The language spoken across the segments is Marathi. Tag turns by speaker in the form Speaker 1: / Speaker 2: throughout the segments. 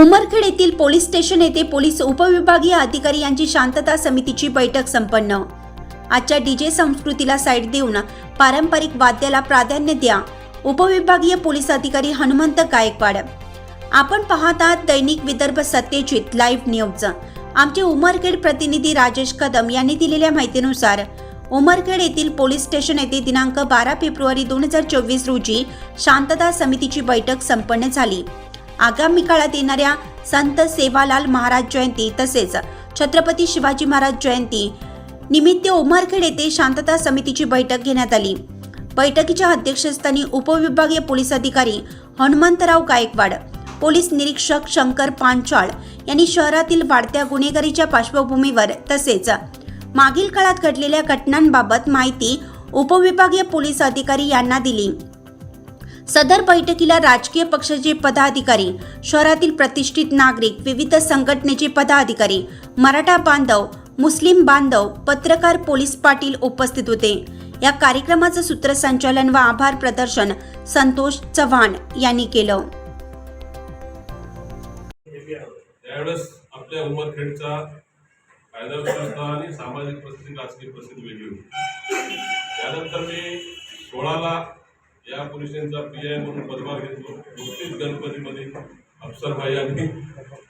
Speaker 1: उमरखेड येथील पोलीस स्टेशन येथे पोलीस उपविभागीय अधिकारी यांची शांतता समितीची बैठक संपन्न. आजच्या डीजे संस्कृतीला साईड देऊन पारंपरिक वाद्याला प्राधान्य द्या उपविभागीय पोलीस अधिकारी हनुमंत गायकवाड. आपण पाहत आहात दैनिक विदर्भ सत्यजित लाईव्ह न्यूज. आमचे उमरखेड प्रतिनिधी राजेश कदम यांनी दिलेल्या माहितीनुसार उमरखेड येथील पोलीस स्टेशन येथे दिनांक बारा फेब्रुवारी दोन हजार चोवीस रोजी शांतता समितीची बैठक संपन्न झाली. आगामी काळात येणाऱ्या संत सेवालाल महाराज जयंती तसेच छत्रपती शिवाजी महाराज जयंती निमित्त उमरखेड येथे शांतता समितीची बैठक घेण्यात आली. बैठकीच्या अध्यक्षस्थानी उपविभागीय पोलीस अधिकारी हनुमंतराव गायकवाड पोलीस निरीक्षक शंकर पांचाळ यांनी शहरातील वाढत्या गुन्हेगारीच्या पार्श्वभूमीवर तसेच मागील काळात घडलेल्या घटनांबाबत माहिती उपविभागीय पोलीस अधिकारी यांना दिली. सदर बैठकीला राजकीय पक्षाचे पदाधिकारी शहरातील प्रतिष्ठित नागरिक विविध संघटनेचे पदाधिकारी मराठा बांधव मुस्लिम बांधव पत्रकार पोलीस पाटील उपस्थित होते. या कार्यक्रमाचं सूत्रसंचालन व आभार प्रदर्शन संतोष चव्हाण यांनी केलं.
Speaker 2: त्यावेळेस आपल्या उमरखेडचा कायदा व्यवस्था आणि सामाजिक परिस्थिती राजकीय परिस्थिती वेगळी होती. त्यानंतर मी सोळाला या पोलीस स्टेशनचा पी आय म्हणून पदभार घेतलो. नुकतीच गणपतीमध्ये अफसर भाई यांनी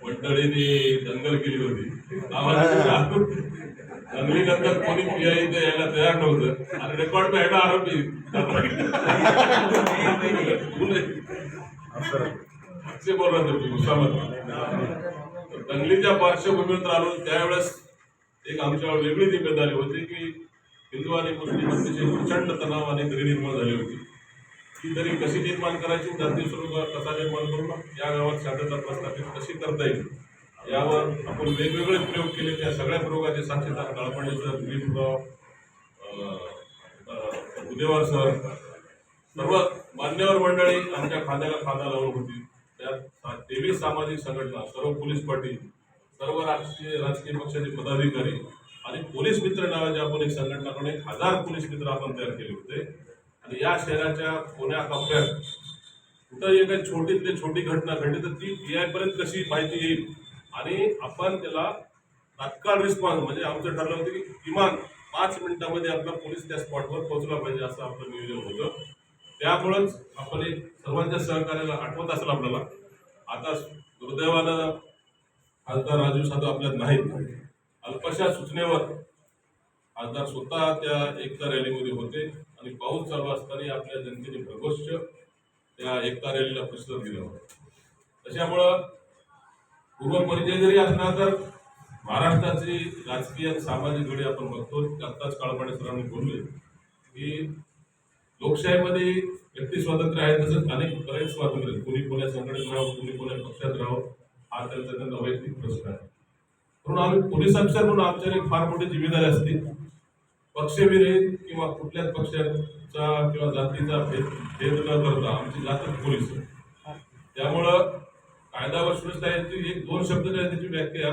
Speaker 2: मंडळीने दंगल केली होती. आम्हाला दंगलीनंतर कोणी पी आय इथे यायला तयार नव्हतं. आणि रेकॉर्ड ह्याला आरोपी होते उसामत दंगलीच्या पार्श्वभूमीवर राहून त्यावेळेस एक आमच्यावर वेगळी जिम्मेदारी होती की हिंदू आणि मुस्लिम अतिशय प्रचंड तणाव आणि दरी निर्माण झाली होती. ती तरी कशी निर्माण करायची जाती स्वरूप कसा निर्माण करून या गावात शांतता प्रस्थापित कशी करता येईल? यावर आपण वेगवेगळे प्रयोग केले त्या सगळ्या प्रयोगाचे साक्षीदार काळपणे सर भीमराव उदेवार सर सर्व मान्यवर मंडळी आमच्या खांद्याला खांदा लावून होती. त्यात तेवीस सामाजिक संघटना सर्व पोलीस पाटील सर्व राजकीय राजकीय पक्षाचे पदाधिकारी आणि पोलीस मित्र नावाची आपण एक संघटनाकडून एक हजार पोलीस मित्र आपण तयार केले होते. आणि या शहराच्या कोण्या कप्प्यात कुठं एक काही छोटीतली छोटी घटना घडली तर ती पी आयपर्यंत कशी माहिती येईल? आणि आपण त्याला तात्काळ रिस्पॉन्स म्हणजे आमचं ठरलं होतं की किमान पाच मिनिटामध्ये आपला पोलीस त्या स्पॉटवर पोहोचला पाहिजे असं आपलं नियोजन होतं. त्यामुळंच आपण एक सर्वांच्या सहकार्याला आठवत असेल आपल्याला. आता दुर्दैवानं खासदार राजू साधू आपल्यात नाहीत. अल्पशा सूचनेवर खासदार स्वतः त्या एकता रॅलीमध्ये होते. पाऊस चालू असताना आपल्या जनतेने प्रगोष्ठ त्या एकता रॅलीला प्रतिसाद दिला होता. त्याच्यामुळं पूर्वपरिचय जरी असला तर महाराष्ट्राची राजकीय सामाजिक घडी आपण बघतो आत्ताच काळपाडे सरांनी बोलले. की लोकशाहीमध्ये व्यक्ती स्वातंत्र्य आहे तसंच अनेक बरेच स्वातंत्र्य आहेत. कुणी कोण्या संघटनेत राहावं कुणी कोण्या पक्षात राहावं हा त्यांचा त्यांना वैयक्तिक प्रश्न आहे. म्हणून आम्ही पोलीस अफसर म्हणून आमच्या फार मोठी जिम्मेदारी असते. पक्षविरहित किंवा कुठल्याच पक्षात चा किंवा जातीचा भेद भेद न करता आमची जातच पोलीस. त्यामुळं कायदा व सुव्यवस्था याची एक दोन शब्द त्याची व्याख्या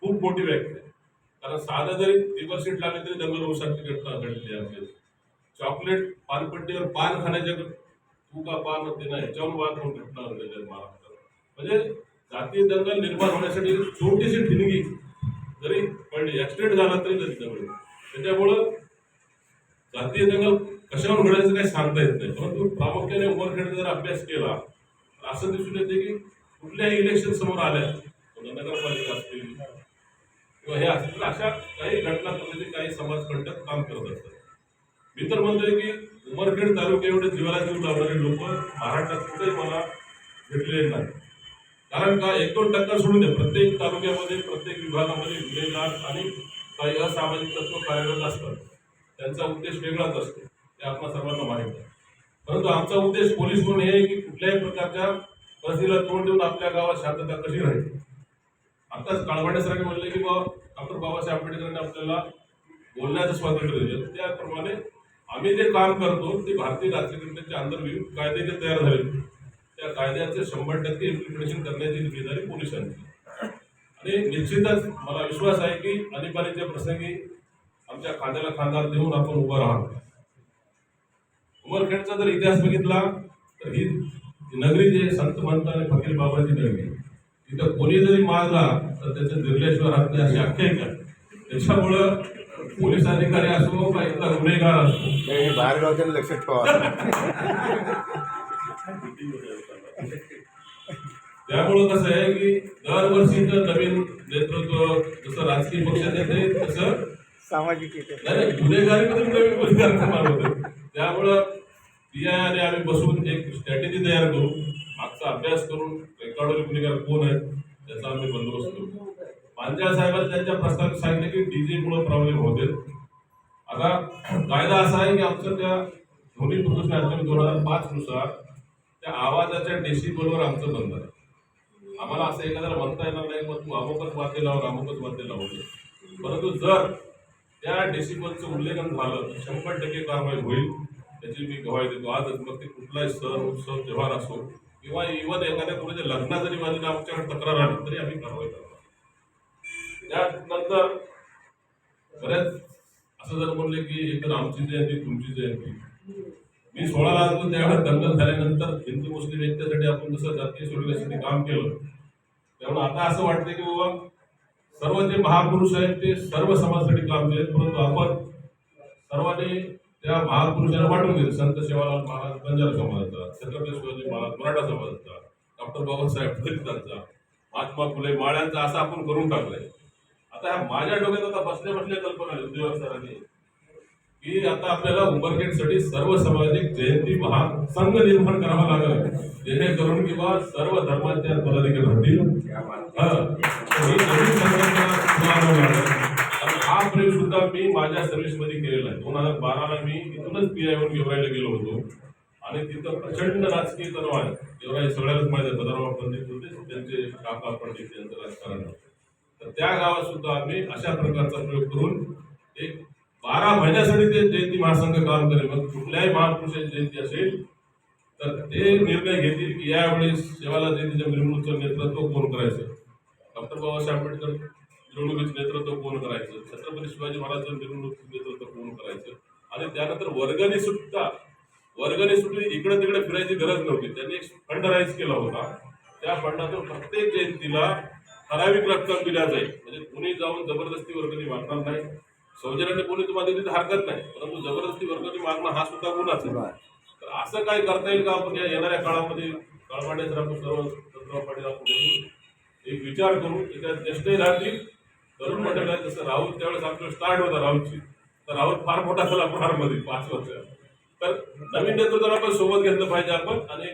Speaker 2: खूप मोठी व्याख्या आहे. कारण साधं जरी पेपर सीट लागले तरी दंगल होऊ घटना घडली आहे आपल्याला. चॉकलेट पानपट्टीवर पान खाण्याच्या तू का पान होते ना ह्याच्यावर वाद होऊन घटना घडलेल्या महाराष्ट्रात. म्हणजे जातीय दंगल निर्माण होण्यासाठी छोटीशी ठिणगी जरी पडली ऍक्सिडेंट झाला तरी त्याची दंगल त्याच्यामुळं जातीय दंगल कशावर घडायचं काही सांगता येत नाही. परंतु प्रामुख्याने उमरखेड जर अभ्यास केला तर असं दिसून येते की कुठल्याही इलेक्शन समोर आल्या नगरपालिका असतील किंवा हे असतील अशा काही घटना करण्याचे काही समाजकंटक काम करत असतात. मी तर म्हणतोय की उमरखेड तालुक्या एवढे जीवाला जीव लावणारे लोक महाराष्ट्रात कुठेही मला भेटलेले नाही कारण का एक दोन टक्का सोडून दे. प्रत्येक तालुक्यामध्ये प्रत्येक विभागामध्ये गुन्हेगार आणि काही असामाजिक तत्व कार्यरत असतात. त्यांचा उद्देश वेगळाच असतो. ते आपल्या सर्वांना माहीत आहे. परंतु आमचा उद्देश पोलीस म्हणून हे आहे की कुठल्याही प्रकारच्या परिस्थितीला तोंड देऊन आपल्या गावात शांतता कशी राहील आताच काळवाडे म्हणले की बा डॉक्टर बाबासाहेब आंबेडकरांनी आपल्याला बोलण्याचं स्वातंत्र्य दिलं. त्याप्रमाणे आम्ही जे काम करतो ते भारतीय राज्यघटनेच्या अंतर्गत कायदे जे तयार झाले त्या कायद्याचे शंभर टक्के इम्प्लिमेंटेशन करण्याची जिम्मेदारी पोलिसांची आणि निश्चितच मला विश्वास आहे की आणीबाणीच्या प्रसंगी आमच्या खांद्याला खांदा देऊन आपण उभं राहणार. उमरखेडचा जर इतिहास बघितला तर ही नगरी जे संत महंत आणि फकीर बाबाची नगरी तिथं कोणी जरी मारला तर त्याचं निर्लेश्वर राहत नाही अशी आख्यायिका. त्याच्यामुळं पोलीस अधिकारी असो का इथला गुन्हेगार असो.
Speaker 3: हे बाहेरगावच्या लक्षात ठेवा.
Speaker 2: त्यामुळं कसं आहे की दरवर्षी जर नवीन नेतृत्व जसं राजकीय पक्षात येते तसं
Speaker 3: सामाजिक
Speaker 2: गुन्हेगारीमधून नवीन गुन्हेगार होते. त्यामुळं पी आणि आम्ही बसून एक स्ट्रॅटेजी तयार करू. मागचा अभ्यास करून रेकॉर्डवर गुन्हेगार कोण आहेत त्याचा आम्ही बंदोबस्त करू. पांजा साहेबांनी त्यांच्या प्रस्तावित सांगितलं की डीजेमुळे प्रॉब्लेम होते आता कायदा असा आहे की आमचं त्या ध्वनी प्रदूषण अधिनियम दोन हजार पाच नुसार त्या आवाजाच्या डेसिबलवर आमचं बंद आहे. आम्हाला असं एखाद्याला म्हणता येणार नाही मग तू अमुकच वाद्य लावून अमुकच वाद्य लावून परंतु जर त्या डेसिबलचं उल्लेखन झालं तर शंभर टक्के कारवाई होईल. त्याची मी गवाही देतो. आजच मग ते कुठलाही सण उत्सव त्योहार असो किंवा इव्हन एखाद्या कोणाच्या लग्नात जरी माझी आमच्याकडे तक्रार आली तरी आम्ही कारवाई करतो. त्यानंतर बऱ्याच असं जर म्हणले की एक तर आमची जयंती तुमची जयंती. मी सोळाला आलो त्यावेळेस दंगल झाल्यानंतर हिंदू मुस्लिम एकतेसाठी आपण जसं जातीय सोडवण्यासाठी काम केलं त्यामुळे आता असं वाटतं की बाबा सर्व जे महापुरुष आहेत ते सर्व समाजासाठी काम केले परंतु आपण सर्वांनी त्या महापुरुषांना वाटून दिलं संत सेवालाल महाराज बंजारा समाजाचा छत्रपती शिवाजी महाराज मराठा समाजाचा डॉक्टर बाबासाहेब दलितांचा महात्मा फुले माळ्यांचा असं आपण करून टाकलंय. आता ह्या माझ्या डोक्यात आता बसल्या बसल्या कल्पना उद्योग सरांनी की आता आपल्याला उंबरखेडसाठी सर्व सामाजिक जयंती महासंघ निर्माण करावा लागेल जेणेकरून किंवा सर्व धर्माच्या पदाधिकारी राहतील हा. तर ही नवीन संकल्पना पुन्हा आणावी लागेल. आणि हा सुद्धा मी माझ्या सर्व्हिसमध्ये केलेलं आहे. दोन हजार बाराला मी इथूनच पी आयवर गेवरायला गेलो होतो. आणि तिथं प्रचंड राजकीय तणाव आहे. गेवराई सगळ्यालाच माहिती आहे. बदाराव पंडित होते त्यांचे काका पंडित यांचं राजकारण तर त्या गावात सुद्धा आम्ही अशा प्रकारचा प्रयोग करून एक बारा महिन्यासाठी ते जयंती महासंघ काम करेल. मग कुठल्याही महापुरुषाची जयंती असेल तर ते निर्णय घेतील की यावेळेस सेवाला जयंतीच्या मिरवणुकीचं नेतृत्व कोण करायचं? डॉक्टर बाबासाहेब आंबेडकर मिरवणुकीचं नेतृत्व कोण करायचं? छत्रपती शिवाजी महाराजांचं मिरवणुकीचं नेतृत्व कोण करायचं? आणि त्यानंतर वर्गणी सुद्धा वर्गणी सुद्धा इकडे तिकडे फिरायची गरज नव्हती. त्यांनी एक फंड राईज केला होता. त्या फंडातून प्रत्येक जयंतीला ठराविक रक्कम दिल्या जाईल. म्हणजे कुणी जाऊन जबरदस्ती वर्गणी मागणार नाही. सौजन्याने कोणी तुम्हाला दिली तर हरकत नाही. परंतु जबरदस्ती वर्गणी मागणं हा सुद्धा गुन्हाच आहे. तर असं काय करता येईल का आपण या येणाऱ्या काळामध्ये? कळवाड्यात आपण सर्व चंद्रराव पाटील आपण एक विचार करू. त्याच्यात ज्येष्ठही राहतील. तरुण मंडळ जसं राहुल त्यावेळेस आपलं स्टार्ट होता राहुलची. तर राहुल फार मोठा झाला फारमध्ये पाच वर्ष. तर नवीन नेतृत्वाला आपण सोबत घेतलं पाहिजे आपण आणि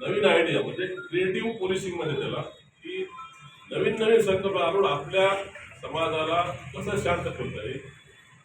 Speaker 2: नवीन आयडिया म्हणजे क्रिएटिव्ह पोलिसिंगमध्ये त्याला की नवीन नवीन संकल्प आणून आपल्या समाजाला कसं शांत ठेवता येईल?